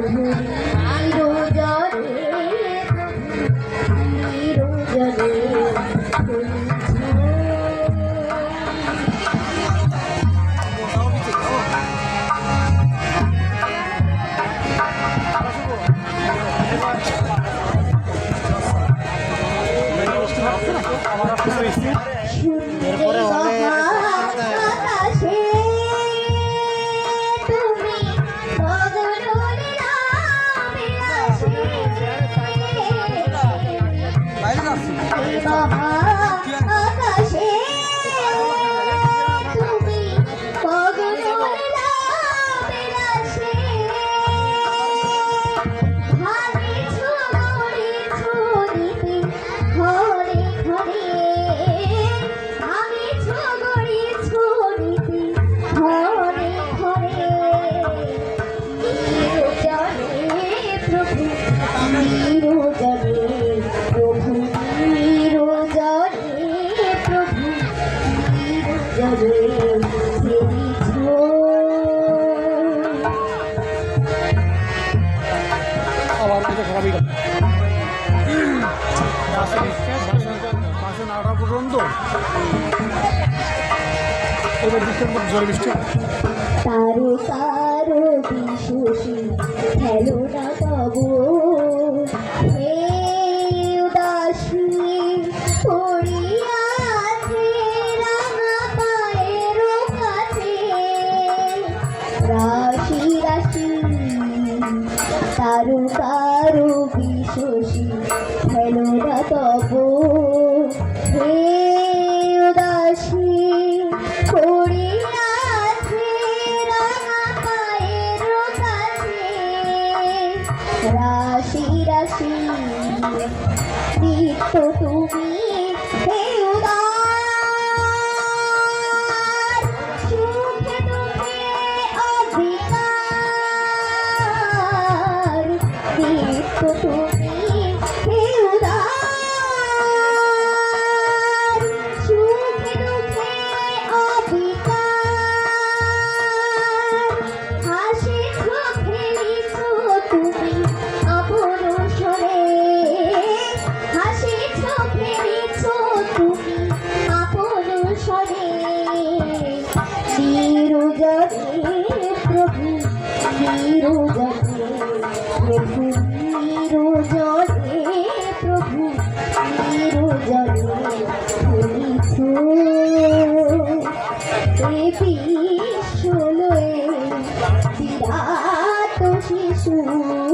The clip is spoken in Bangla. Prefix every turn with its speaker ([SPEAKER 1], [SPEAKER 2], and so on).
[SPEAKER 1] Thank you. মাসে নটা পর্যন্ত এবার মধ্যে জল বৃষ্টি
[SPEAKER 2] তারো তারো বিশ্বসী খেলো না তব হে উদাসী রাশি তব হে উদাসী, পড়িয়াছে রাঙা পায়ের কাছে। রাশি রাশি নিত্য তুমি হে উদার। সুখে দুঃখে অধিকার নিত্য তুমি আপন সরে চিরজগতে প্রভু চিরজগতে প্রভু চিরজগতে প্রভু চিরজগতে বলিছ দেবী শোনো